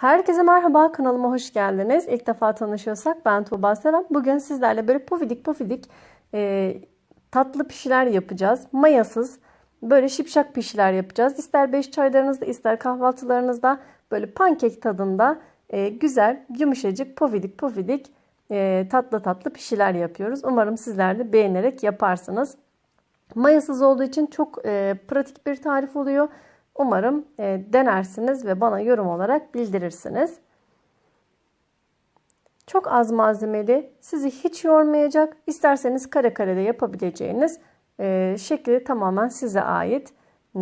Herkese merhaba kanalıma hoş geldiniz. İlk defa tanışıyorsak ben Tuğba Seven. Bugün sizlerle böyle pofidik pofidik e, tatlı pişiler yapacağız. Mayasız böyle şipşak pişiler yapacağız. İster beş çaylarınızda ister kahvaltılarınızda böyle pankek tadında e, güzel yumuşacık pofidik pofidik e, tatlı tatlı pişiler yapıyoruz. Umarım sizler de beğenerek yaparsınız. Mayasız olduğu için çok e, pratik bir tarif oluyor. Umarım e, denersiniz ve bana yorum olarak bildirirsiniz. Çok az malzemeli, sizi hiç yormayacak, isterseniz kare kare de yapabileceğiniz e, şekli tamamen size ait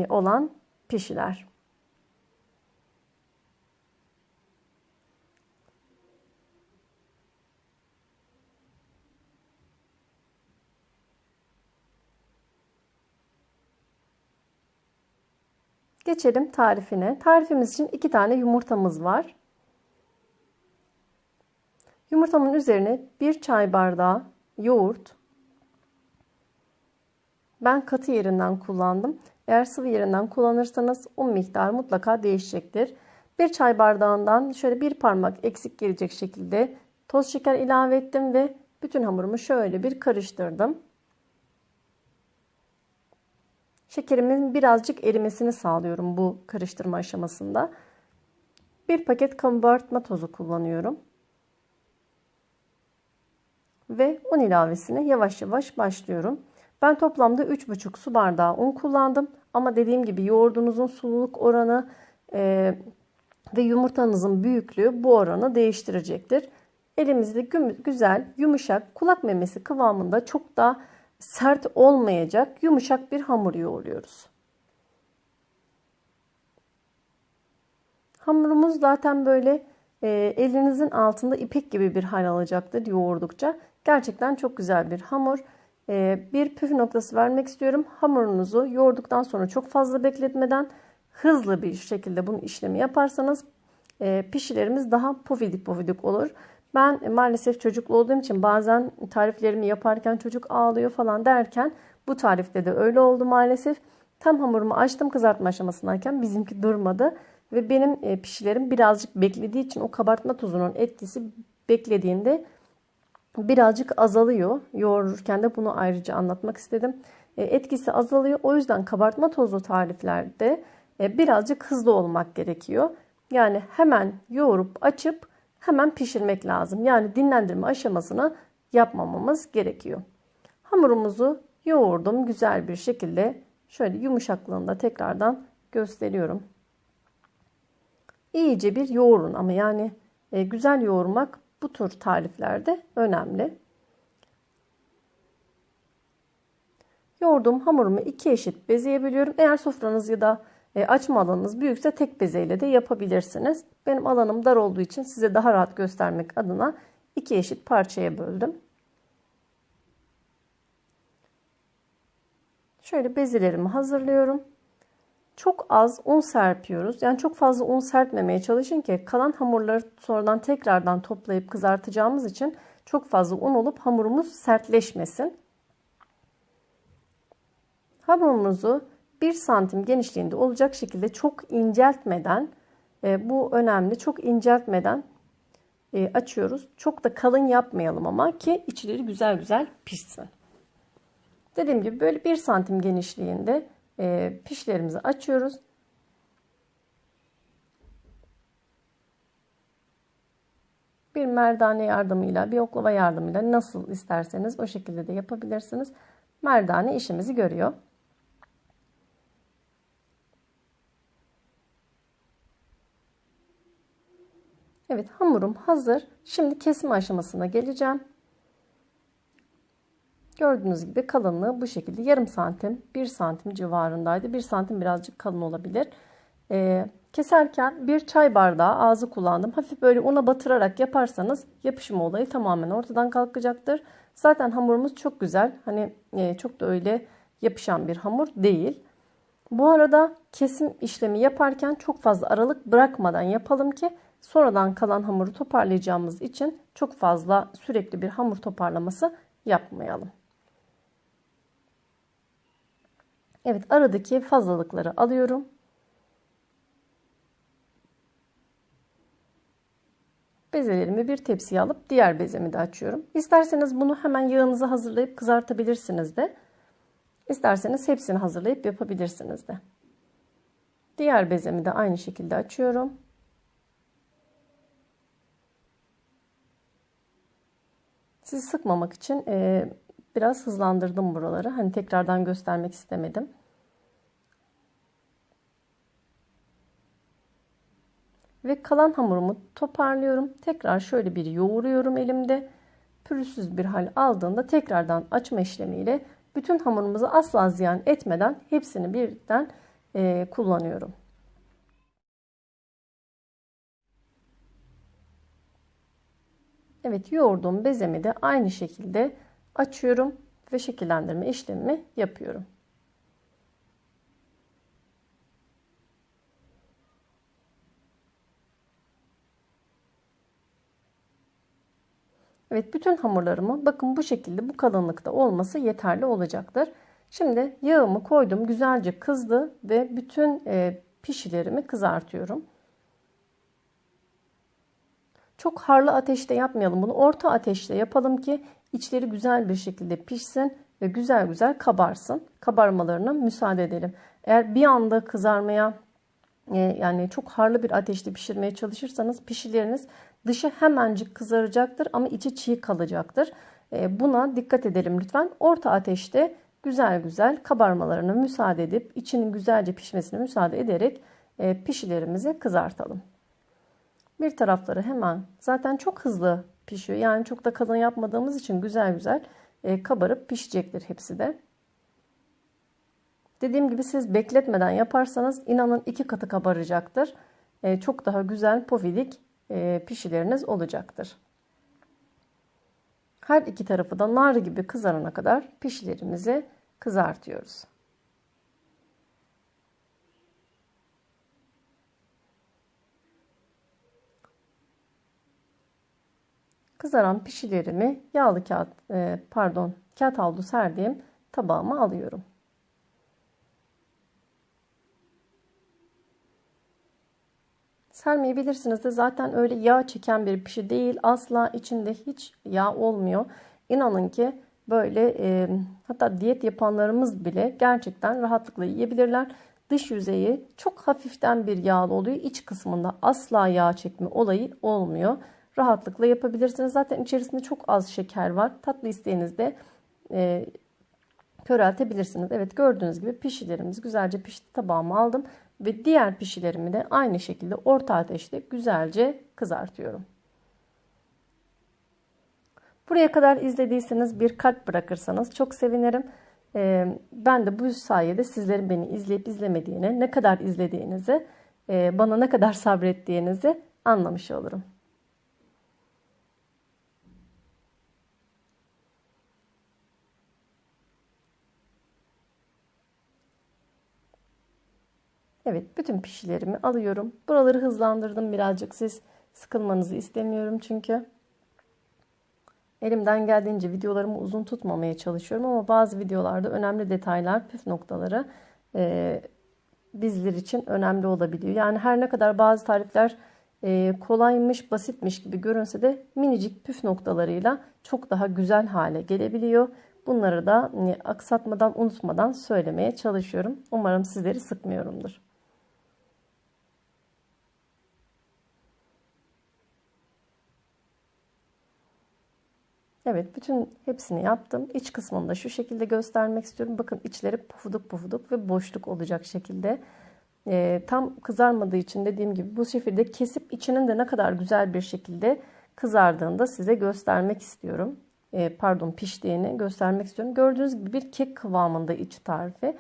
olan pişiler. Geçelim tarifine. Tarifimiz için iki tane yumurtamız var. Yumurtamın üzerine bir çay bardağı yoğurt. Ben katı yerinden kullandım. Eğer sıvı yerinden kullanırsanız un miktarı mutlaka değişecektir. Bir çay bardağından şöyle bir parmak eksik gelecek şekilde toz şeker ilave ettim ve bütün hamurumu şöyle bir karıştırdım. Şekerimin birazcık erimesini sağlıyorum bu karıştırma aşamasında. Bir paket kabartma tozu kullanıyorum. Ve un ilavesine yavaş yavaş başlıyorum. Ben toplamda 3,5 su bardağı un kullandım. Ama dediğim gibi yoğurdunuzun sululuk oranı e, ve yumurtanızın büyüklüğü bu oranı değiştirecektir. Elimizde güzel, yumuşak, kulak memesi kıvamında çok da sert olmayacak yumuşak bir hamur yoğuruyoruz. Hamurumuz zaten böyle e, elinizin altında ipek gibi bir hal alacaktır yoğurdukça. Gerçekten çok güzel bir hamur. E, bir püf noktası vermek istiyorum. Hamurunuzu yoğurduktan sonra çok fazla bekletmeden hızlı bir şekilde bunun işlemi yaparsanız e, pişilerimiz daha pofidik pofidik olur. Ben maalesef çocuklu olduğum için bazen tariflerimi yaparken çocuk ağlıyor falan derken bu tarifte de öyle oldu maalesef. Tam hamurumu açtım kızartma aşamasındayken bizimki durmadı. Ve benim e, pişilerim birazcık beklediği için o kabartma tuzunun etkisi beklediğinde birazcık azalıyor. Yoğururken de bunu ayrıca anlatmak istedim. E, etkisi azalıyor. O yüzden kabartma tozlu tariflerde e, birazcık hızlı olmak gerekiyor. Yani hemen yoğurup açıp hemen pişirmek lazım. Yani dinlendirme aşamasını yapmamamız gerekiyor. Hamurumuzu yoğurdum güzel bir şekilde. Şöyle yumuşaklığında tekrardan gösteriyorum. İyice bir yoğurun ama yani e, güzel yoğurmak bu tür tariflerde önemli. Yoğurduğum hamurumu iki eşit bezeye bölüyorum. Eğer sofranız ya da e, açma alanınız büyükse tek bezeyle de yapabilirsiniz. Benim alanım dar olduğu için size daha rahat göstermek adına iki eşit parçaya böldüm. Şöyle bezelerimi hazırlıyorum. Çok az un serpiyoruz. Yani çok fazla un serpmemeye çalışın ki kalan hamurları sonradan tekrardan toplayıp kızartacağımız için çok fazla un olup hamurumuz sertleşmesin. Hamurumuzu 1 santim genişliğinde olacak şekilde çok inceltmeden e, bu önemli çok inceltmeden e, açıyoruz. Çok da kalın yapmayalım ama ki içleri güzel güzel pişsin. Dediğim gibi böyle 1 santim genişliğinde e, pişlerimizi açıyoruz. Bir merdane yardımıyla, bir oklava yardımıyla nasıl isterseniz o şekilde de yapabilirsiniz. Merdane işimizi görüyor. Evet hamurum hazır. Şimdi kesme aşamasına geleceğim. Gördüğünüz gibi kalınlığı bu şekilde yarım santim, bir santim civarındaydı. Bir santim birazcık kalın olabilir. Ee, keserken bir çay bardağı ağzı kullandım. Hafif böyle una batırarak yaparsanız yapışma olayı tamamen ortadan kalkacaktır. Zaten hamurumuz çok güzel. Hani e, çok da öyle yapışan bir hamur değil. Bu arada kesim işlemi yaparken çok fazla aralık bırakmadan yapalım ki sonradan kalan hamuru toparlayacağımız için çok fazla sürekli bir hamur toparlaması yapmayalım. Evet aradaki fazlalıkları alıyorum. bezelerimi bir tepsiye alıp diğer bezemi de açıyorum. İsterseniz bunu hemen yağınızı hazırlayıp kızartabilirsiniz de. İsterseniz hepsini hazırlayıp yapabilirsiniz de. Diğer bezemi de aynı şekilde açıyorum. Sizi sıkmamak için e, biraz hızlandırdım buraları. Hani tekrardan göstermek istemedim. Ve kalan hamurumu toparlıyorum. Tekrar şöyle bir yoğuruyorum elimde. Pürüzsüz bir hal aldığında tekrardan açma işlemiyle bütün hamurumuzu asla ziyan etmeden hepsini birden e, kullanıyorum. Evet yoğurduğum bezemi de aynı şekilde açıyorum ve şekillendirme işlemimi yapıyorum. Evet bütün hamurlarımı bakın bu şekilde bu kalınlıkta olması yeterli olacaktır. Şimdi yağımı koydum güzelce kızdı ve bütün e, pişilerimi kızartıyorum. Çok harlı ateşte yapmayalım bunu. Orta ateşte yapalım ki içleri güzel bir şekilde pişsin ve güzel güzel kabarsın. Kabarmalarına müsaade edelim. Eğer bir anda kızarmaya e, yani çok harlı bir ateşte pişirmeye çalışırsanız pişileriniz dışı hemencik kızaracaktır ama içi çiğ kalacaktır. E, buna dikkat edelim lütfen. Orta ateşte güzel güzel kabarmalarına müsaade edip içinin güzelce pişmesine müsaade ederek e, pişilerimizi kızartalım. Bir tarafları hemen zaten çok hızlı pişiyor. Yani çok da kalın yapmadığımız için güzel güzel e, kabarıp pişecektir hepsi de. Dediğim gibi siz bekletmeden yaparsanız inanın iki katı kabaracaktır. E, çok daha güzel pofidik e, pişileriniz olacaktır. Her iki tarafı da nar gibi kızarana kadar pişilerimizi kızartıyoruz. Kızaran pişilerimi yağlı kağıt e, pardon kağıt havlu serdiğim tabağıma alıyorum. Sermeyebilirsiniz de zaten öyle yağ çeken bir pişi değil. Asla içinde hiç yağ olmuyor. İnanın ki böyle e, hatta diyet yapanlarımız bile gerçekten rahatlıkla yiyebilirler. Dış yüzeyi çok hafiften bir yağlı oluyor. İç kısmında asla yağ çekme olayı olmuyor rahatlıkla yapabilirsiniz. Zaten içerisinde çok az şeker var. Tatlı isteğinizde e, köreltebilirsiniz. Evet gördüğünüz gibi pişilerimiz güzelce pişti tabağıma aldım. Ve diğer pişilerimi de aynı şekilde orta ateşte güzelce kızartıyorum. Buraya kadar izlediyseniz bir kalp bırakırsanız çok sevinirim. Ee, ben de bu sayede sizlerin beni izleyip izlemediğini, ne kadar izlediğinizi, e, bana ne kadar sabrettiğinizi anlamış olurum. Evet bütün pişilerimi alıyorum. Buraları hızlandırdım birazcık siz sıkılmanızı istemiyorum çünkü. Elimden geldiğince videolarımı uzun tutmamaya çalışıyorum ama bazı videolarda önemli detaylar, püf noktaları e, bizler için önemli olabiliyor. Yani her ne kadar bazı tarifler e, kolaymış, basitmiş gibi görünse de minicik püf noktalarıyla çok daha güzel hale gelebiliyor. Bunları da e, aksatmadan, unutmadan söylemeye çalışıyorum. Umarım sizleri sıkmıyorumdur. Evet bütün hepsini yaptım. İç kısmını da şu şekilde göstermek istiyorum. Bakın içleri pufuduk pufuduk ve boşluk olacak şekilde. E, tam kızarmadığı için dediğim gibi bu şekilde kesip içinin de ne kadar güzel bir şekilde kızardığında size göstermek istiyorum. E, pardon piştiğini göstermek istiyorum. Gördüğünüz gibi bir kek kıvamında iç tarifi.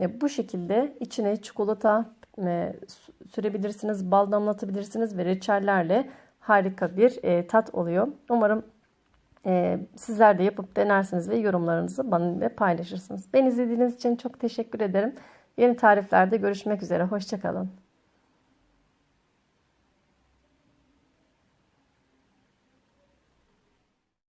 E, bu şekilde içine çikolata e, sürebilirsiniz, bal damlatabilirsiniz ve reçellerle harika bir e, tat oluyor. Umarım ee, sizler de yapıp denersiniz ve yorumlarınızı bana paylaşırsınız. Beni izlediğiniz için çok teşekkür ederim. Yeni tariflerde görüşmek üzere. Hoşçakalın.